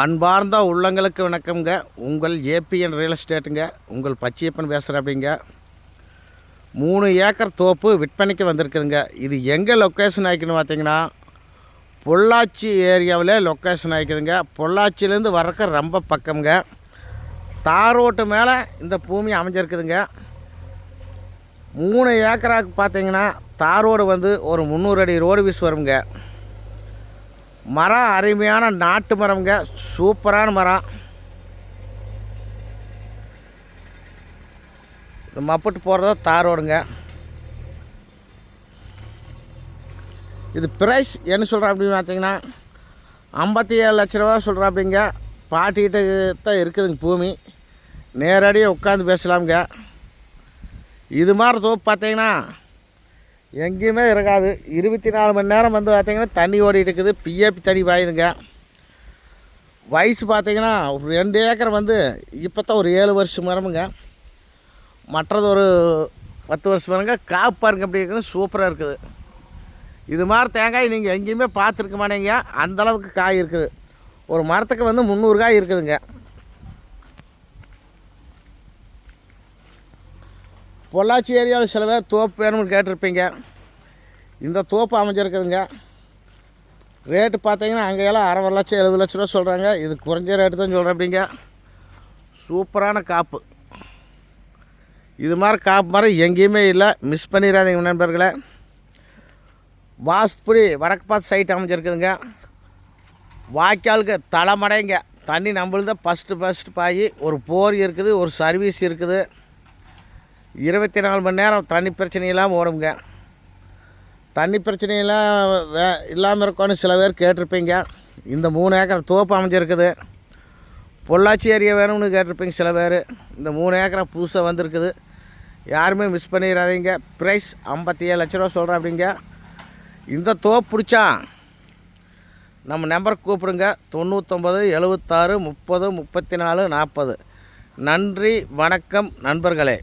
அன்பார்ந்த உள்ளங்களுக்கு வணக்கம்ங்க. உங்கள் ஏபிஎன் ரியல் எஸ்டேட்டுங்க. உங்கள் பச்சையப்பன் பேசுகிற அப்படிங்க மூணு ஏக்கர் தோப்பு விற்பனைக்கு வந்திருக்குதுங்க. இது எங்கே லொக்கேஷன் ஆகிக்குன்னு பார்த்தீங்கன்னா பொள்ளாச்சி ஏரியாவில் லொக்கேஷன் ஆகிக்குதுங்க பொள்ளாச்சியிலேருந்து வரக்க ரொம்ப பக்கம்ங்க. தார் ரோட்டு மேலே இந்த பூமி அமைஞ்சிருக்குதுங்க. மூணு ஏக்கராக்கு பார்த்தீங்கன்னா தார் ரோடு வந்து ஒரு முந்நூறு அடி ரோடு வீஸ் வருங்க. மரம் அருமையான நாட்டு மரம்ங்க. சூப்பரான மரம். இந்த மப்பட்டு போகிறதா தார் ரோடுங்க. இது ப்ரைஸ் என்ன சொல்கிறேன் அப்படின்னு பார்த்தீங்கன்னா ஐம்பத்தி ஏழு லட்ச ரூபா சொல்கிறேன் அப்படிங்க. பாட்டிக்கிட்ட தான் இருக்குதுங்க பூமி. நேரடியாக உட்காந்து பேசலாமுங்க. இது மாதிரி தோப்பு பார்த்தீங்கன்னா எங்கேயுமே இருக்காது. இருபத்தி நாலு மணி நேரம் வந்து பார்த்திங்கன்னா தண்ணி ஓடிட்டு இருக்குது. பிஏபி தண்ணி பாயுதுங்க. வயசு பார்த்திங்கன்னா ஒரு ரெண்டு ஏக்கர் வந்து இப்போ தான் ஒரு ஏழு வருஷம் மரமுங்க மற்றது ஒரு பத்து வருஷம் மரங்க காப்பு பாருங்க அப்படி இருக்குது சூப்பராக இருக்குது. இது மாதிரி தேங்காய் நீங்கள் எங்கேயுமே பார்த்துருக்க மாட்டேங்க. அந்தளவுக்கு காய் இருக்குது. ஒரு மரத்துக்கு வந்து முந்நூறு காய் இருக்குதுங்க. பொள்ளாச்சி ஏரியாவில் சில பேர் தோப்பு வேணும்னு கேட்டிருப்பீங்க. இந்த தோப்பு அமைஞ்சிருக்குதுங்க. ரேட்டு பார்த்தீங்கன்னா அங்கேயெல்லாம் அரை லட்சம் எழுபது லட்ச ரூபா சொல்கிறாங்க இது குறைஞ்ச ரேட்டு தான் சொல்கிறேன் அப்படிங்க சூப்பரான காப்பு. இது மாதிரி காப்பு மரம் எங்கேயுமே இல்லை. மிஸ் பண்ணிடாதீங்க நண்பர்களே. வாஸ்புரி வடக்கு பார்த்து சைட் அமைஞ்சிருக்குதுங்க. வாய்க்காலுக்கு தலைமடைங்க தண்ணி நம்மளுதான் ஃபஸ்ட்டு ஃபஸ்ட்டு பாய். ஒரு போர் இருக்குது ஒரு சர்வீஸ் இருக்குது. இருபத்தி நாலு மணி நேரம் தண்ணி பிரச்சனை இல்லாமல் ஓடுங்க தண்ணி பிரச்சனையெல்லாம் வே இல்லாமல் இருக்கோன்னு சில பேர் கேட்டிருப்பீங்க. இந்த மூணு ஏக்கர் தோப்பு அமைஞ்சிருக்குது. பொள்ளாச்சி ஏரியா வேணும்னு கேட்டிருப்பீங்க சில பேர். இந்த மூணு ஏக்கரை புதுசாக வந்திருக்குது. யாருமே மிஸ் பண்ணிடாதீங்க ப்ரைஸ் ஐம்பத்தி ஏழு லட்ச ரூபா சொல்கிறேன் அப்படிங்க இந்த தோப்பு பிடிச்சா நம்ம நம்பருக்கு கூப்பிடுங்க. தொண்ணூற்றொம்பது எழுபத்தாறு முப்பது முப்பத்தி நாலு நாற்பது நன்றி வணக்கம் நண்பர்களே.